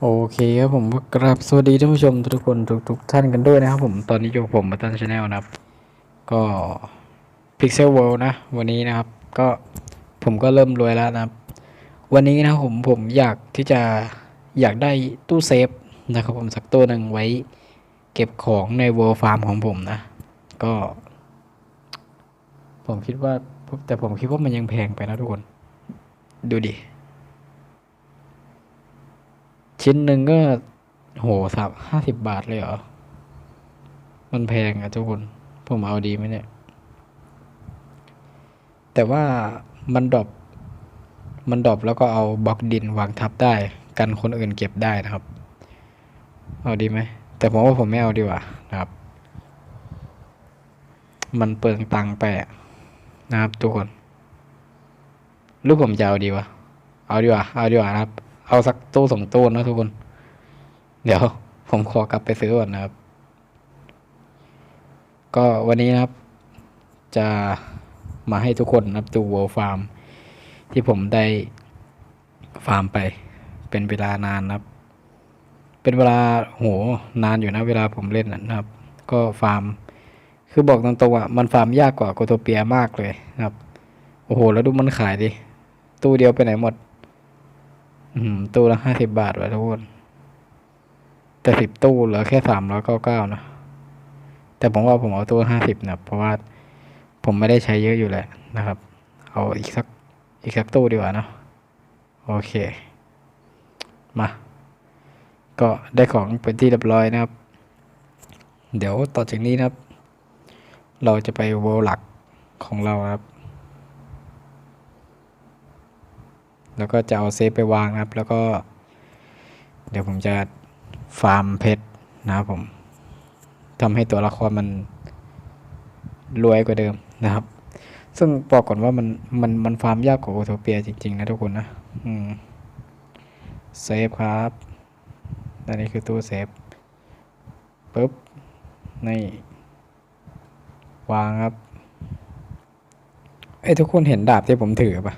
โอเคครับผมก็กราบสวัสดีท่านผู้ชมทุกคนทุกทุกท่านกันด้วยนะครับผมตอนนี้อยู่กับผมมาตันชาแนลนะครับ ก็ Pixel World นะ วันนี้นะครับ ก็ผมก็เริ่มรวยแล้วนะครับ วันนี้นะผมผมอยากที่จะอยากได้ตู้เซฟนะครับผมสักตัวหนึ่งไว้ เก็บของใน World Farm ของผมนะ ก็ ผมคิดว่าแต่ผมคิดว่ามันยังแพงไปนะทุกคน ดูดิ ชิ้นหนึ่งก็โหสามห้าสิบบาทเลยเหรอ มันแพงอะทุกคน ผมเอาดีไหมเนี่ย แต่ว่ามันดรอปมันดรอปแล้วก็เอาบล็อกดินวางทับได้ กันคนอื่นเก็บได้นะครับ เอาดีไหม แต่ผมว่าผมไม่เอาดีกว่านะครับ มันเปลืองตังไปนะครับ ทุกคนหรือผมจะเอาดีวะ เอาดีกว่า เอาดีกว่านะครับ เอาสักตู้สองตู้นะทุกคน เดี๋ยวผมขอกลับไปซื้อก่อนนะครับ ก็วันนี้นะครับ จะมาให้ทุกคนนะครับดูวัวฟาร์ม ที่ผมได้ฟาร์มไป เป็นเวลานานนะครับ เป็นเวลาโหนานอยู่นะ เวลาผมเล่นนะครับ ก็ฟาร์ม คือบอกตรงๆอะมันฟาร์มยากกว่าโกโตเปียมากเลยนะครับ โอ้โห แล้วดูมันขายดิ ตู้เดียวไปไหนหมด ตู้ละห้าสิบบาทไวะทุกคนแต่สิบตู้เหลือแค่สามร้อยเก้าเก้านะ แต่ผมว่าผมเอาตู้ห้าสิบนะเพราะว่าผมไม่ได้ใช้เยอะอยู่แหละนะครับ เอาอีกสักอีกสักตู้ดีกว่านะ โอเค มา ก็ได้ของเป็นที่เรียบร้อยนะครับ เดี๋ยวต่อจากนี้นะครับ เราจะไปโวลหลักของเราครับ แล้วก็จะเอาเซฟไปวางนะครับ แล้วก็ เดี๋ยวผมจะฟาร์มเพชรนะครับผมทำให้ตัวละครมันรวยกว่าเดิมนะครับ ซึ่งบอกก่อนว่ามันมันมันฟาร์มยากกว่าโอโทเปียจริง ๆ นะทุกคนนะอืมเซฟครับอันนี้คือตู้เซฟปุ๊บนี่วางครับเอ้ยทุกคนเห็นดาบที่ผมถือปะ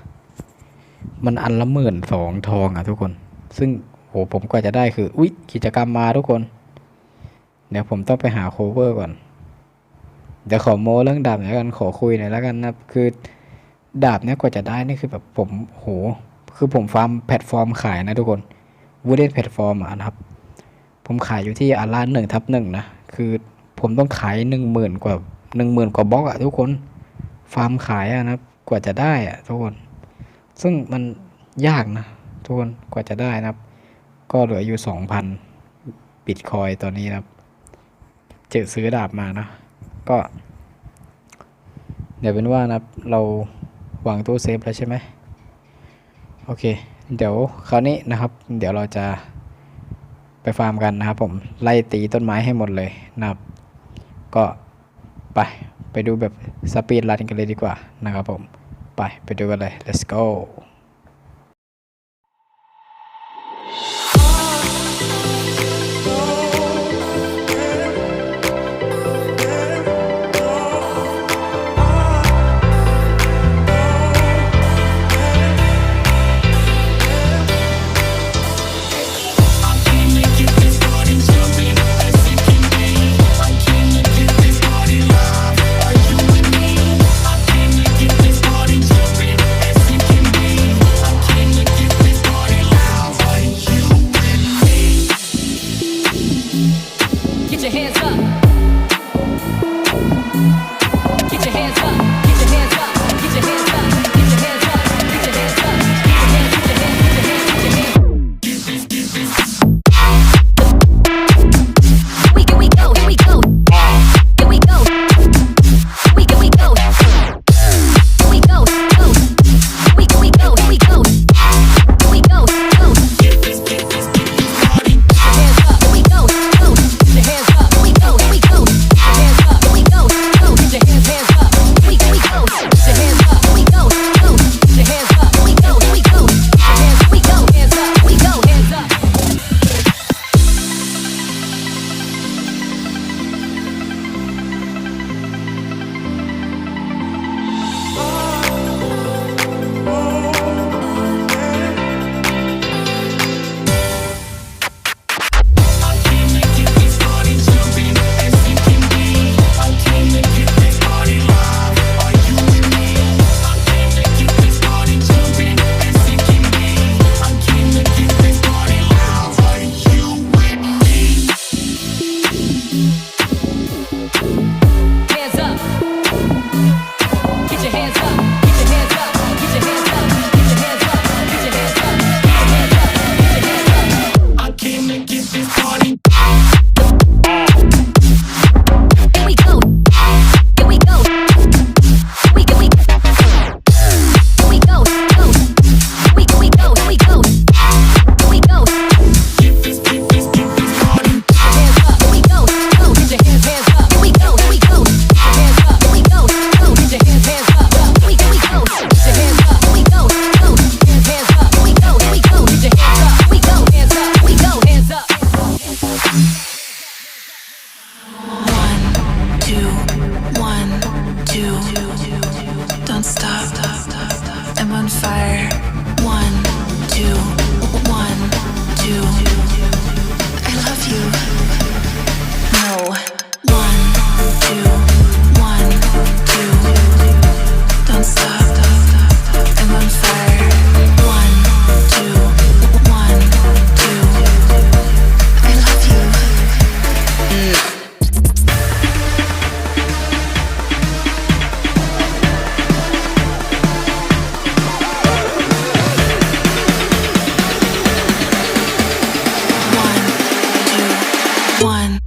มันอันละหมื่นสองทองอะทุกคน ซึ่งโหผมกว่าจะได้คืออุ๊ยกิจกรรมมาทุกคน เดี๋ยวผมต้องไปหาโคเวอร์ก่อน เดี๋ยวขอโม้เรื่องดาบหน่อยแล้วกันขอคุยหน่อยแล้วกันนะคือดาบเนี้ยกว่าจะได้นี่คือแบบผมโห คือผมฟาร์มแพลตฟอร์มขายนะทุกคนวูดเดนแพลตฟอร์มอะนะครับ ผมขายอยู่ที่อาร่าหนึ่งทับหนึ่งนะ คือผมต้องขายหนึ่งหมื่นกว่าหนึ่งหมื่นกว่าบล็อกอะทุกคน ฟาร์มขายอะนะครับกว่าจะได้อะทุกคน ซึ่งมันยากนะทุกคนกว่าจะได้นะครับ ก็เหลืออยู่สองพันบิตคอยตอนนี้นะครับเจอซื้อดาบมานะ ก็ เดี๋ยวเป็นว่านะครับ เราวางตู้เซฟแล้วใช่ไหมโอเค เดี๋ยวคราวนี้นะครับ เดี๋ยวเราจะไปฟาร์มกันนะครับผมไล่ตีต้นไม้ให้หมดเลยนะครับ ก็ไปไปดูแบบสปีดรันกันเลยดีกว่านะครับผม ไปไปดูกันเลย let's go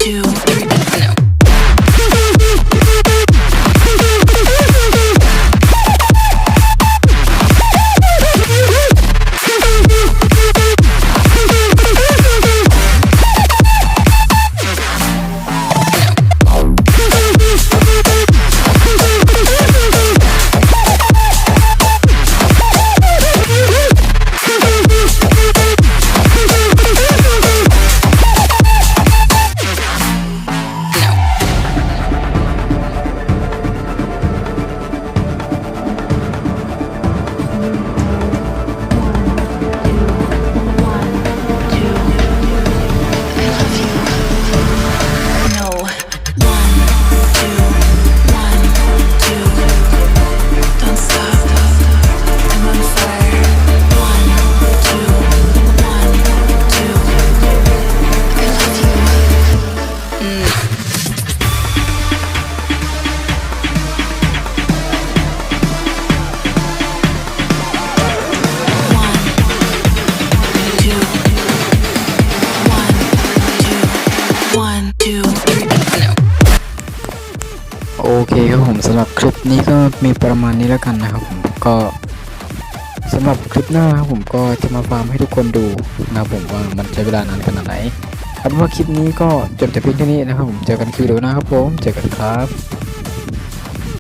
two, three. ดีคครับผมสำหรับคลิปนี้ก็มีประมาณนี้แล้วกันนะครับผมก็สำหรับคลิปหน้าครับผมก็จะมาฟาร์มให้ทุกคนดูนะครับผมว่ามันใช้เวลานานขนาดไหนเอาเป็นว่าคลิปนี้ก็จบแต่เพียงเท่านี้นะครับผมเจอกันคลิปเดียวนะครับผมเจอกันครับ